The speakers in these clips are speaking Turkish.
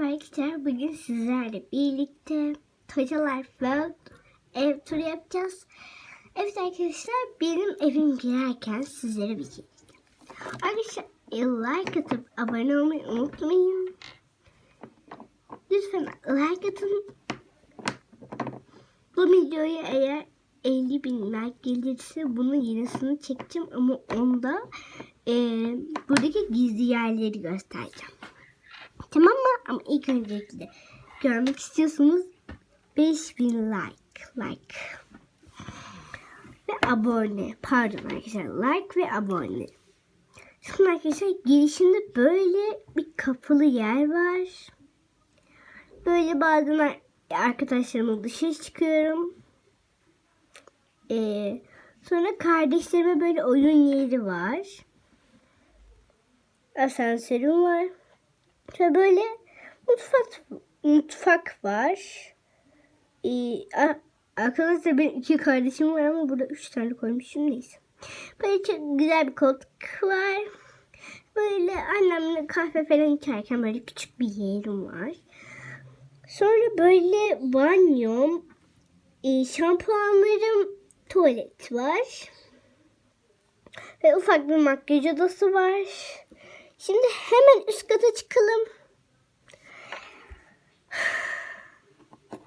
Merhaba arkadaşlar. Bugün sizlerle birlikte Toca Life World ev turu yapacağız. Evet arkadaşlar benim evim girerken sizlere bir şey. Arkadaşlar like atıp abone olmayı unutmayın. Lütfen like atın. Bu videoya eğer 50 bin like gelirse bunun yenisini çekeceğim ama onda e, buradaki gizli yerleri göstereceğim. Ama ilk öncelikle görmek istiyorsanız 5000 like. Like. Ve abone. Pardon arkadaşlar. Like ve abone. Şimdi arkadaşlar girişinde böyle bir kapılı yer var. Böyle bazen arkadaşlarımla dışarı çıkıyorum. Ee, sonra kardeşlerime böyle oyun yeri var. Asansörüm var. Şöyle böyle mutfak mutfak var. Ee, arkadaşlar benim iki kardeşim var ama burada üç tane koymuşum neyse. Böyle çok güzel bir koltuk var. Böyle annemle kahve falan içerken böyle küçük bir yerim var. Sonra böyle banyom, e, şampuanlarım, tuvalet var. Ve ufak bir makyaj odası var. Şimdi hemen üst kata çıkalım.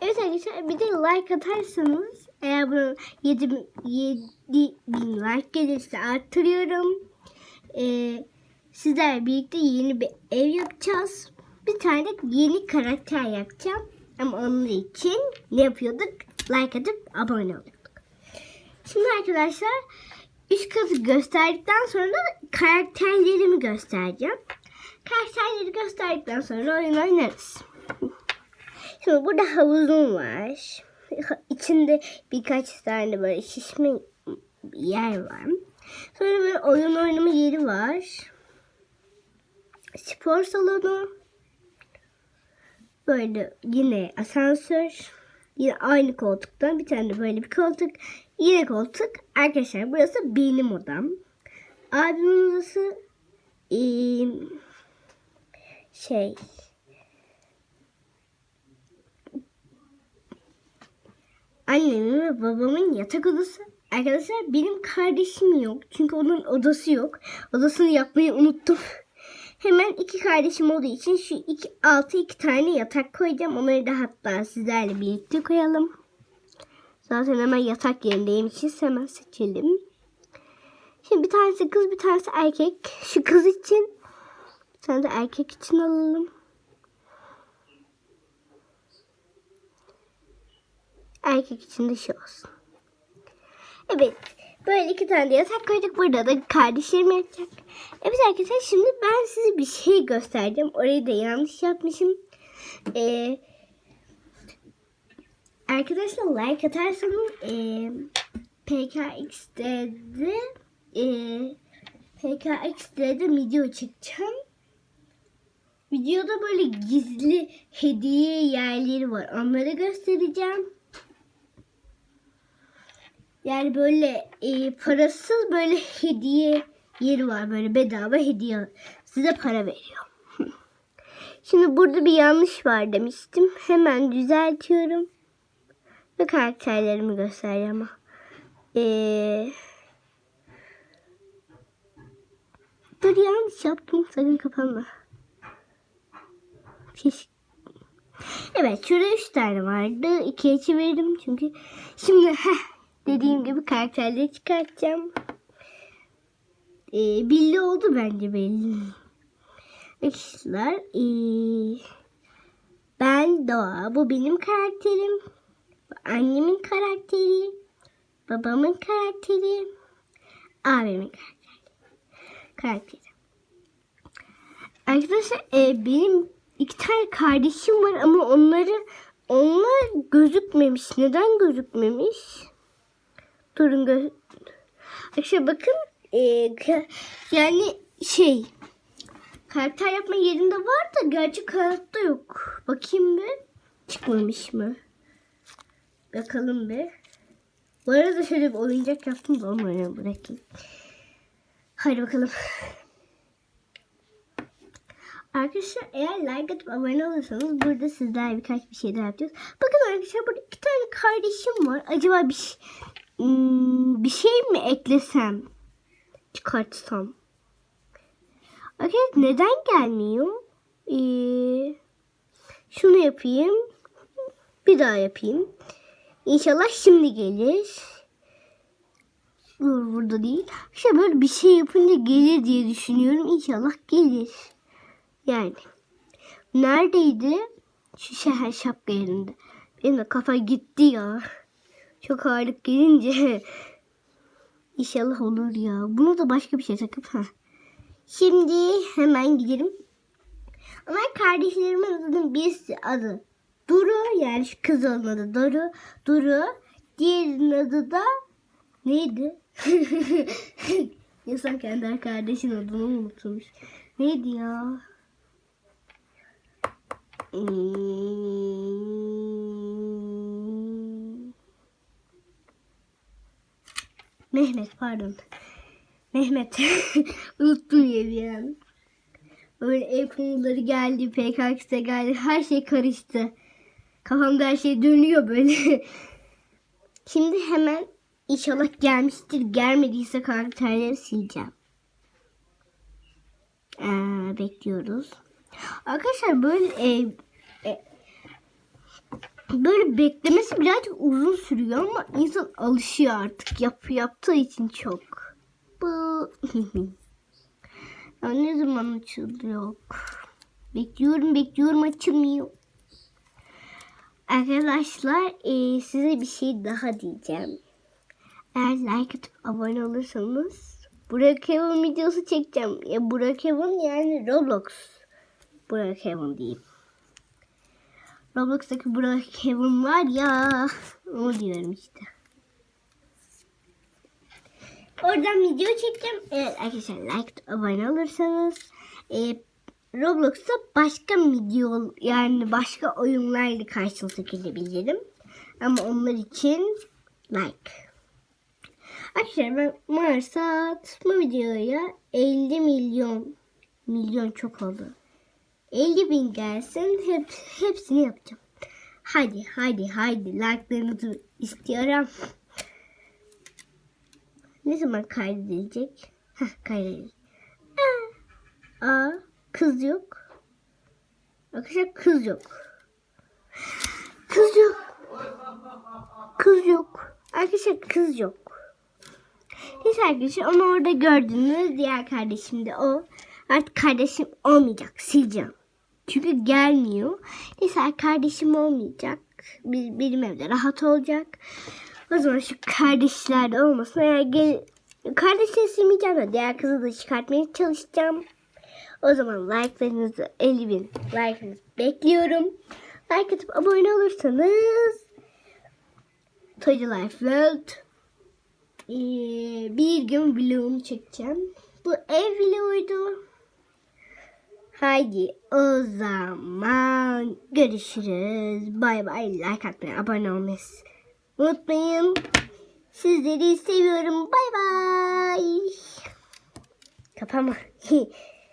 Evet arkadaşlar bir de like atarsanız eğer bunu 7, 7 bin like gelirse arttırıyorum. Ee, sizlerle birlikte yeni bir ev yapacağız. Bir tane yeni karakter yapacağım. Ama onun için ne yapıyorduk? Like atıp abone oluyorduk. Şimdi arkadaşlar üst katı gösterdikten sonra karakterlerimi göstereceğim. Karakterleri gösterdikten sonra oyun oynarız. Şimdi burada havuzum var. İçinde birkaç tane böyle şişme yer var. Sonra böyle oyun oynama yeri var. Spor salonu. Böyle yine asansör. Yine aynı koltuktan bir tane de böyle bir koltuk. Yine koltuk. Arkadaşlar burası benim odam. Abimin odası ee, şey annemin ve babamın yatak odası. Arkadaşlar benim kardeşim yok. Çünkü onun odası yok. Odasını yapmayı unuttum. Hemen iki kardeşim olduğu için şu iki, altı iki tane yatak koyacağım. Onları da hatta sizlerle birlikte koyalım. Zaten hemen yatak yerindeyim için hemen seçelim. Şimdi bir tanesi kız bir tanesi erkek. Şu kız için bir tane de erkek için alalım. Erkek için de şu olsun. Evet. Böyle iki tane de yatak koyduk. Burada da kardeşlerim yatacak. Evet arkadaşlar şimdi ben size bir şey göstereceğim. Orayı da yanlış yapmışım. Ee, arkadaşlar like atarsanız e, PKX'de de e, PKX'de de video çekeceğim. Videoda böyle gizli hediye yerleri var. Onları göstereceğim. Yani böyle e, parasız böyle hediye yeri var. Böyle bedava hediye. Size para veriyor. Şimdi burada bir yanlış var demiştim. Hemen düzeltiyorum. Ve karakterlerimi göstereceğim ama. Ee, dur yanlış yaptım. Sakın kapanma. Keşke. Evet şurada üç tane vardı. İkiye çevirdim çünkü. Şimdi heh, dediğim gibi karakterleri çıkartacağım. Ee, belli oldu bence belli. Arkadaşlar ee, ben Doğa. Bu benim karakterim. Annemin karakteri. Babamın karakteri. Abimin karakteri. Karakteri. Arkadaşlar ee, benim iki tane kardeşim var ama onları onlar gözükmemiş. Neden gözükmemiş? Durun gö Arkadaşlar bakın ee, yani şey karakter yapma yerinde var da gerçek hayatta yok. Bakayım bir. Çıkmamış mı? Bakalım bir. Bu arada şöyle bir oyuncak yaptım da onu oynayalım bırakayım. Hadi bakalım. Arkadaşlar eğer like atıp abone olursanız burada sizler birkaç bir şey daha yapacağız. Bakın arkadaşlar burada iki tane kardeşim var. Acaba bir, ş- Hmm, bir şey mi eklesem? Çıkartsam. Arkadaşlar neden gelmiyor? Ee, şunu yapayım. Bir daha yapayım. İnşallah şimdi gelir. Dur burada değil. İşte böyle bir şey yapınca gelir diye düşünüyorum. İnşallah gelir. Yani. Neredeydi? Şu şehir şapka yerinde. Benim de kafa gitti ya. Çok ağırlık gelince. İnşallah olur ya. Bunu da başka bir şey takıp. ha. Şimdi hemen gidelim. Ama kardeşlerimin adının birisi adı Duru. Yani şu kız adı Duru. Duru. Diğerinin adı da neydi? İnsan kendi kardeşin adını unutmuş. Neydi ya? Hmm. Mehmet pardon. Mehmet. Unuttum ya bir. Böyle ev konuları geldi, PKK'ya geldi. Her şey karıştı. Kafamda her şey dönüyor böyle. Şimdi hemen inşallah gelmiştir. Gelmediyse karakterleri sileceğim. Ee, bekliyoruz. Arkadaşlar böyle e, böyle beklemesi birazcık uzun sürüyor ama insan alışıyor artık yap yaptığı için çok. Bu ya ne zaman açılıyor? Bekliyorum bekliyorum açılmıyor. Arkadaşlar e, size bir şey daha diyeceğim. Eğer like atıp abone olursanız Burak Evin videosu çekeceğim. Ya Burak Evin yani Roblox. Burak Evin diyeyim. Roblox'taki Evin var ya. Onu diyorum işte. Oradan video çekeceğim. Evet arkadaşlar like abone olursanız e, Roblox'ta başka video yani başka oyunlarla karşınıza gelebilirim. Ama onlar için like. Arkadaşlar ben Marsat bu videoya 50 milyon milyon çok oldu. 50 bin gelsin hep, hepsini yapacağım. Hadi hadi hadi like'larınızı istiyorum. Ne zaman kaydedilecek? Heh kaydedilecek. Aa kız yok. Arkadaşlar kız yok. Kız yok. Kız yok. Arkadaşlar kız yok. Neyse arkadaşlar onu orada gördünüz. Diğer kardeşim de o. Artık kardeşim olmayacak. Sileceğim. Çünkü gelmiyor. Neyse kardeşim olmayacak. Bir, benim evde rahat olacak. O zaman şu kardeşler de olmasın. Eğer gel, kardeşleri silmeyeceğim de diğer kızı da çıkartmaya çalışacağım. O zaman like'larınızı 50 bin like'ınızı bekliyorum. Like atıp abone olursanız Toy Life World ee, bir gün vlogumu çekeceğim. Bu ev vloguydu. Haydi o zaman görüşürüz. Bay bay. Like atmayı, abone olmayı unutmayın. Sizleri seviyorum. Bay bay. Kapama.